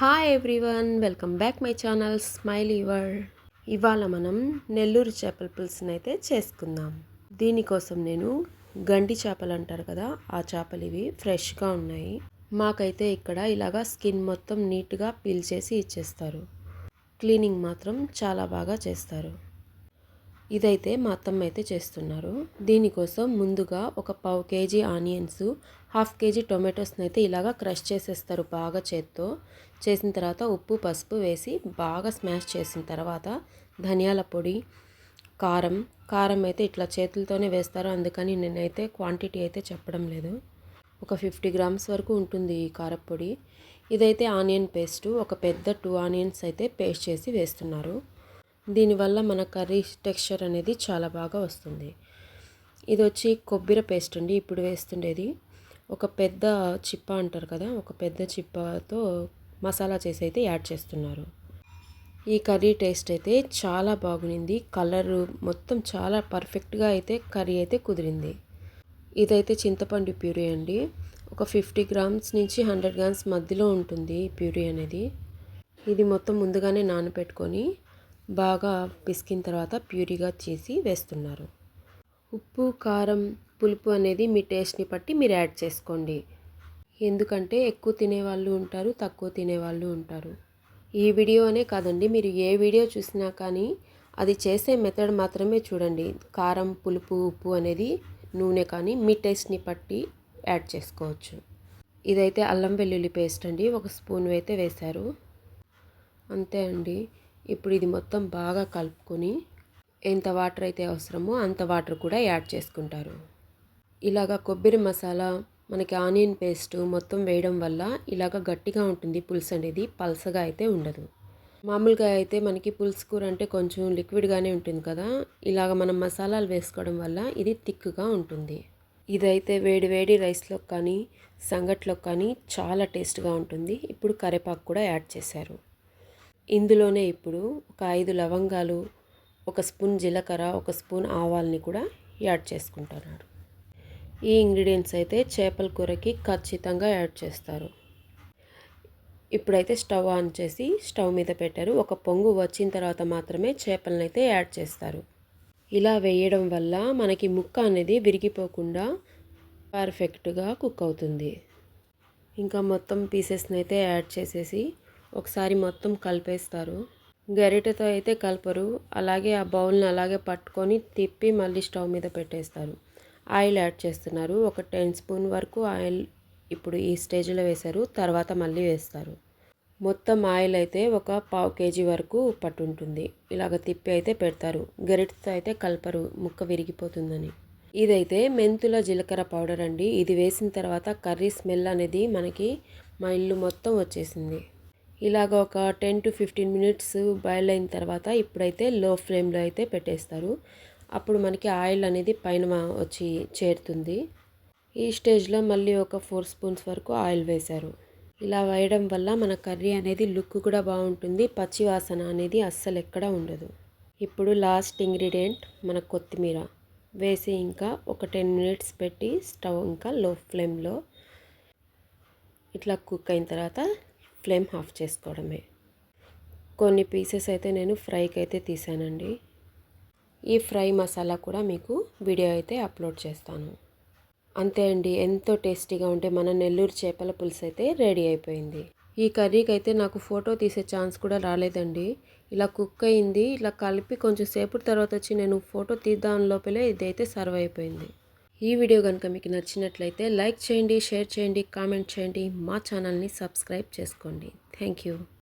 Hi everyone welcome back my channel smile ఇవర్ ఇవాళ మనం నెల్లూరు చేపల పులుసుని అయితే చేసుకుందాం. దీనికోసం నేను గండి చేపలు అంటారు కదా ఆ చేపలు ఇవి ఫ్రెష్గా ఉన్నాయి. మాకైతే ఇక్కడ ఇలాగా స్కిన్ మొత్తం నీట్గా పీల్ చేసి ఇచ్చేస్తారు. క్లీనింగ్ మాత్రం చాలా బాగా చేస్తారు. ఇదైతే మా అత్తమ్మ అయితే చేస్తున్నారు. దీనికోసం ముందుగా ఒక పావు కేజీ ఆనియన్స్ హాఫ్ కేజీ టొమాటోస్ని అయితే ఇలాగా క్రష్ చేసేస్తారు బాగా చేత్తో. చేసిన తర్వాత ఉప్పు పసుపు వేసి బాగా స్మాష్ చేసిన తర్వాత ధనియాల పొడి కారం కారం అయితే ఇట్లా చేతులతోనే వేస్తారు. అందుకని నేనైతే క్వాంటిటీ అయితే చెప్పడం లేదు. ఒక ఫిఫ్టీ గ్రామ్స్ వరకు ఉంటుంది ఈ కారపొడి. ఇదైతే ఆనియన్ పేస్టు ఒక పెద్ద టూ ఆనియన్స్ అయితే పేస్ట్ చేసి వేస్తున్నారు. దీనివల్ల మన కర్రీ టెక్స్చర్ అనేది చాలా బాగా వస్తుంది. ఇది వచ్చి కొబ్బరి పేస్ట్ అండి. ఇప్పుడు వేస్తుండేది. ఒక పెద్ద చిప్ప అంటారు కదా ఒక పెద్ద చిప్పతో మసాలా చేసి అయితే యాడ్ చేస్తున్నారు. ఈ కర్రీ టేస్ట్ అయితే చాలా బాగుంది కలర్ మొత్తం చాలా పర్ఫెక్ట్గా అయితే కర్రీ అయితే కుదిరింది. ఇదైతే చింతపండు ప్యూరీ అండి. ఒక ఫిఫ్టీ గ్రామ్స్ నుంచి హండ్రెడ్ గ్రామ్స్ మధ్యలో ఉంటుంది ప్యూరీ అనేది. ఇది మొత్తం ముందుగానే నానబెట్టుకొని బాగా పిసికిన తర్వాత ప్యూరీగా చేసి వేస్తున్నారు. ఉప్పు కారం పులుపు అనేది మీ టేస్ట్ని బట్టి మీరు యాడ్ చేసుకోండి. ఎందుకంటే ఎక్కువ తినేవాళ్ళు ఉంటారు తక్కువ తినేవాళ్ళు ఉంటారు. ఈ వీడియో అనే కాదండి మీరు ఏ వీడియో చూసినా కానీ అది చేసే మెథడ్ మాత్రమే చూడండి. కారం పులుపు ఉప్పు అనేది నూనె కానీ మీ టేస్ట్ని బట్టి యాడ్ చేసుకోవచ్చు. ఇదైతే అల్లం వెల్లుల్లి పేస్ట్ అండి ఒక స్పూన్ అయితే వేశారు. అంతే అండి. ఇప్పుడు ఇది మొత్తం బాగా కలుపుకొని ఎంత వాటర్ అయితే అవసరమో అంత వాటర్ కూడా యాడ్ చేసుకుంటారు. ఇలాగ కొబ్బరి మసాలా మనకి ఆనియన్ పేస్ట్ మొత్తం వేయడం వల్ల ఇలాగ గట్టిగా ఉంటుంది పులుసు అనేది పల్సగా అయితే ఉండదు. మామూలుగా అయితే మనకి పులుసు కూర అంటే కొంచెం లిక్విడ్గానే ఉంటుంది కదా. ఇలాగ మనం మసాలాలు వేసుకోవడం వల్ల ఇది థిక్గా ఉంటుంది. ఇదైతే వేడి వేడి రైస్లో కానీ సంగట్లో కానీ చాలా టేస్ట్గా ఉంటుంది. ఇప్పుడు కరేపాకు కూడా యాడ్ చేశారు. ఇందులోనే ఇప్పుడు ఒక ఐదు లవంగాలు ఒక స్పూన్ జీలకర్ర ఒక స్పూన్ ఆవాల్ని కూడా యాడ్ చేసుకుంటున్నారు. ఈ ఇంగ్రీడియంట్స్ అయితే చేపల కూరకి ఖచ్చితంగా యాడ్ చేస్తారు. ఇప్పుడైతే స్టవ్ ఆన్ చేసి స్టవ్ మీద పెట్టారు. ఒక పొంగు వచ్చిన తర్వాత మాత్రమే చేపలను అయితే యాడ్ చేస్తారు. ఇలా వేయడం వల్ల మనకి ముక్క అనేది విరిగిపోకుండా పర్ఫెక్ట్గా కుక్ అవుతుంది. ఇంకా మొత్తం పీసెస్ని అయితే యాడ్ చేసేసి ఒకసారి మొత్తం కలిపేస్తారు. గరిటెతో అయితే కలపరు. అలాగే ఆ బౌల్ని అలాగే పట్టుకొని తిప్పి మళ్ళీ స్టవ్ మీద పెట్టేస్తారు. ఆయిల్ యాడ్ చేస్తున్నారు. ఒక టెన్ స్పూన్ వరకు ఆయిల్ ఇప్పుడు ఈ స్టేజ్లో వేశారు. తర్వాత మళ్ళీ వేస్తారు. మొత్తం ఆయిల్ అయితే ఒక పావు కేజీ వరకు పట్టుంటుంది. ఇలాగ తిప్పి అయితే పెడతారు. గరిటతో అయితే కలపరు. ముక్క విరిగిపోతుందని. ఇదైతే మెంతుల జీలకర్ర పౌడర్ అండి. ఇది వేసిన తర్వాత కర్రీ స్మెల్ అనేది మనకి మా ఇల్లు మొత్తం వచ్చేసింది. ఇలాగ ఒక ten to fifteen minutes boil అయిన తర్వాత ఇప్పుడైతే లో ఫ్లేమ్లో అయితే పెట్టేస్తారు. అప్పుడు మనకి ఆయిల్ అనేది పైన వచ్చి చేరుతుంది. ఈ స్టేజ్లో మళ్ళీ ఒక ఫోర్ స్పూన్స్ వరకు ఆయిల్ వేశారు. ఇలా వేయడం వల్ల మన కర్రీ అనేది లుక్ కూడా బాగుంటుంది. పచ్చి వాసన అనేది అస్సలు ఎక్కడ ఉండదు. ఇప్పుడు లాస్ట్ ఇంగ్రీడియంట్ మన కొత్తిమీర. వేసి ఇంకా ఒక టెన్ మినిట్స్ పెట్టి స్టవ్ ఇంకా లో ఫ్లేమ్లో ఇట్లా కుక్ అయిన తర్వాత ఫ్లేమ్ ఆఫ్ చేసుకోవడమే. కొన్ని పీసెస్ అయితే నేను ఫ్రైకి అయితే తీసానండి. ఈ ఫ్రై మసాలా కూడా మీకు వీడియో అయితే అప్లోడ్ చేస్తాను. అంతే అండి ఎంతో టేస్టీగా ఉంటే మన నెల్లూరు చేపల పులుసు అయితే రెడీ అయిపోయింది. ఈ కర్రీకి అయితే నాకు ఫోటో తీసే ఛాన్స్ కూడా రాలేదండి. ఇలా కుక్ అయింది ఇలా కలిపి కొంచెం సేపు తర్వాత వచ్చి నేను ఫోటో తీద్దాం లోపలే ఇదైతే సర్వ్ అయిపోయింది. ఈ వీడియో కనుక మీకు నచ్చినట్లయితే లైక్ చేయండి షేర్ చేయండి కామెంట్ చేయండి. మా ఛానల్ని సబ్స్క్రైబ్ చేసుకోండి. Thank you.